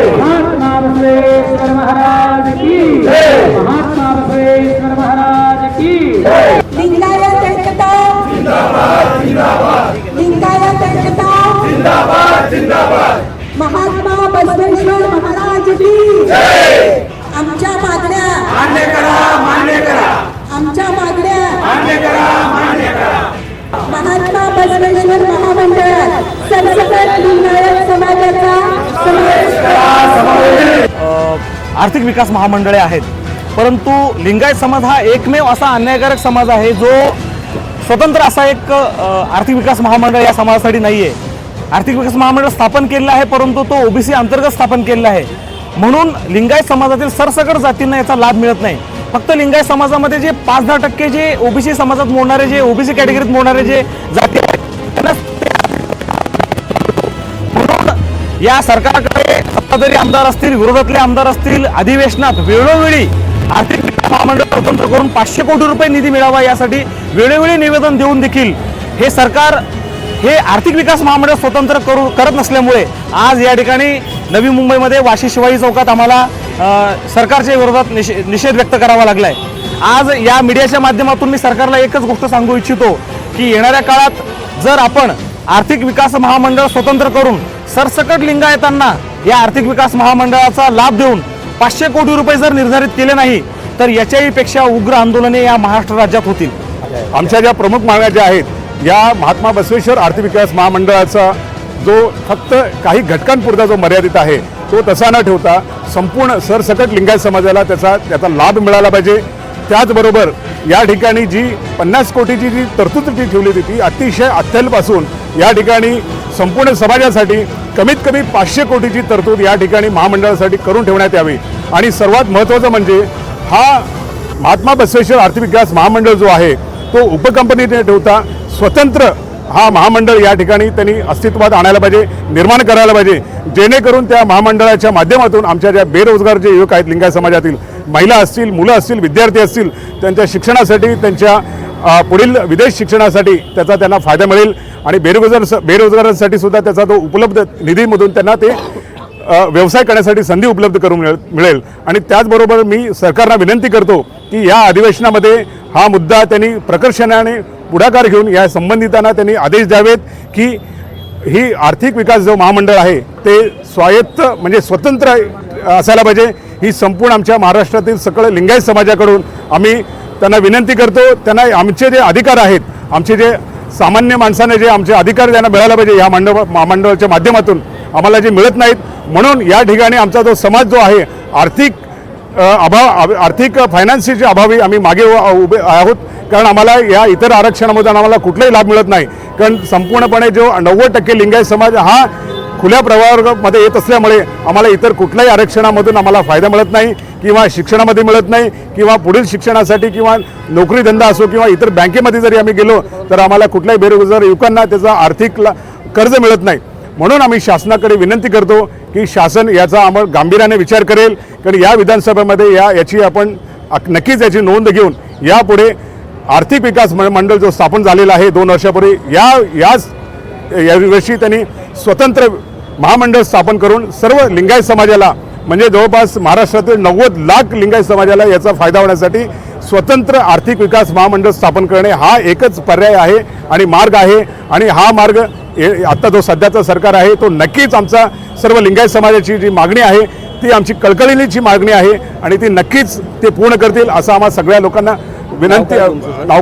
महात्मा बसवेश्वर महाराज की महात्मा बसवेश्वर महाराज की आमच्या मागण्या. मान्य करा मान्य करा. आमच्या मागण्या. मान्य करा मान्य करा. महात्मा बसवेश्वर महामंडळात सरसकट लिंगायत समाजाचा समावेश अ, आर्थिक विकास महामंडळे आहेत. परंतु लिंगायत समाज हा एकमेव असा अन्यायकारक समाज आहे जो स्वतंत्र असा एक आर्थिक विकास महामंडळ या समाजासाठी नाही आहे आर्थिक विकास महामंडळ स्थापन केलेलं आहे परंतु तो ओबीसी अंतर्गत स्थापन केलेला आहे. म्हणून लिंगायत समाजातील सरसगट जातींना याचा लाभ मिळत नाही. फक्त लिंगायत समाजामध्ये जे पाच दहा टक्के जे ओबीसी समाजात मोडणारे जे ओबीसी कॅटेगरीत मोडणारे जे जाती आहेत त्यांना म्हणून या सरकारकडे सत्ताधारी आमदार असतील विरोधातले आमदार असतील अधिवेशनात वेळोवेळी आर्थिक महामंडळ स्वतंत्र करून पाचशे कोटी रुपये निधी मिळावा यासाठी वेळोवेळी निवेदन देऊन देखील हे सरकार हे आर्थिक विकास महामंडळ स्वतंत्र करू करत नसल्यामुळे आज या ठिकाणी नवी मुंबईमध्ये वाशी शिवाई चौकात आम्हाला सरकारच्या विरोधात निषे निषेध व्यक्त करावा लागलाय. आज या मीडियाच्या माध्यमातून मी सरकारला एकच गोष्ट सांगू इच्छितो की येणाऱ्या काळात जर आपण आर्थिक विकास महामंडळ स्वतंत्र करून सरसकट लिंगायतांना या आर्थिक विकास महामंडळाचा लाभ देऊन पाचशे कोटी रुपये जर निर्धारित केले नाही तर याच्याही पेक्षा उग्र आंदोलने या महाराष्ट्र राज्यात होतील. आमच्या ज्या प्रमुख मागण्या ज्या आहेत या महात्मा बसवेश्वर आर्थिक विकास महामंडळाचा जो फक्त काही घटकांपुरता जो मर्यादित आहे तो तसा न ठेवता संपूर्ण सरसकट लिंगायत समाजाला त्याचा त्याचा लाभ मिळाला पाहिजे. त्याचबरोबर या ठिकाणी जी पन्नास कोटीची जी तरतूद जी ठेवली होती ती अतिशय अत्यल्पासून या ठिकाणी संपूर्ण समाजासाठी कमीत कमी पाचशे कोटीची तरतूद या ठिकाणी महामंडळासाठी करून ठेवण्यात यावी. आणि सर्वात महत्त्वाचं म्हणजे हा महात्मा बसवेश्वर आर्थिक विकास महामंडळ जो आहे तो उपकंपनीने ठेवता स्वतंत्र हा महामंडळ या ठिकाणी त्यांनी अस्तित्वात आणायला पाहिजे निर्माण करायला पाहिजे. जेणेकरून त्या महामंडळाच्या माध्यमातून आमच्या ज्या बेरोजगार जे युवक आहेत लिंगायत समाजातील महिला असतील मुलं असतील विद्यार्थी असतील त्यांच्या शिक्षणासाठी त्यांच्या पुढील विदेश शिक्षणासाठी त्याचा त्यांना फायदा मिळेल आणि बेरोजगार बेरोजगारांसाठी सुद्धा त्याचा तो उपलब्ध निधीमधून त्यांना ते व्यवसाय करण्यासाठी संधी उपलब्ध करून मिळेल मिळेल. आणि त्याचबरोबर मी सरकारला विनंती करतो की या अधिवेशनामध्ये हा मुद्दा त्यांनी प्रकर्षाने पुढाकार घेऊन या संबंधितांना त्यांनी आदेश द्यावेत की ही आर्थिक विकास जो महामंडळ आहे ते स्वायत्त म्हणजे स्वतंत्र असायला पाहिजे. ही संपूर्ण आमच्या महाराष्ट्रातील सकळ लिंगायत समाजाकडून आम्ही त्यांना विनंती करतो. त्यांना आमचे जे अधिकार आहेत आमचे जे सामान्य माणसाने जे आमचे अधिकार त्यांना मिळायला पाहिजे या मंडळ महामंडळाच्या माध्यमातून आम्हाला जे मिळत नाहीत म्हणून या ठिकाणी आमचा जो समाज जो आहे आर्थिक अभाव आर्थिक फायनान्सचे अभावी आम्ही मागे उभे आहोत. कारण आम्हाला या इतर आरक्षणामधून आम्हाला कुठलाही लाभ मिळत नाही. कारण संपूर्णपणे जो नव्वद टक्के लिंगायत समाज हा खुल्या प्रवर्गामध्ये येत असल्यामुळे आम्हाला इतर कुठल्याही आरक्षणामधून आम्हाला फायदा मिळत नाही किंवा शिक्षणामध्ये मिळत नाही किंवा पुढील शिक्षणासाठी किंवा नोकरी धंदा असो किंवा इतर बँकेमध्ये जरी आम्ही गेलो तर आम्हाला कुठल्याही बेरोजगार युवकांना त्याचा आर्थिक ला- कर्ज मिळत नाही. म्हणून आम्ही शासनाकडे विनंती करतो की शासन याचा आम्हाला गांभीर्याने विचार करेल. कारण या विधानसभेमध्ये या याची आपण नक्कीच याची नोंद घेऊन यापुढे आर्थिक विकास मंडळ जो स्थापन झालेला आहे दोन वर्षापूर्वी या याच यावर्षी त्यांनी स्वतंत्र महामंडळ स्थापन करून सर्व लिंगायत समाजाला म्हणजे जवळपास महाराष्ट्रातील नव्वद लाख लिंगायत समाजाला याचा फायदा होण्यासाठी स्वतंत्र आर्थिक विकास महामंडळ स्थापन करणे हा एकच पर्याय आहे आणि मार्ग आहे. आणि हा मार्ग हे- आता जो सध्याचं सरकार आहे तो नक्कीच आमचा सर्व लिंगायत समाजाची जी मागणी आहे ती आमची कळकळीची मागणी आहे आणि ती नक्कीच ते पूर्ण करतील असं आम्हा सगळ्या लोकांना विनंती नाव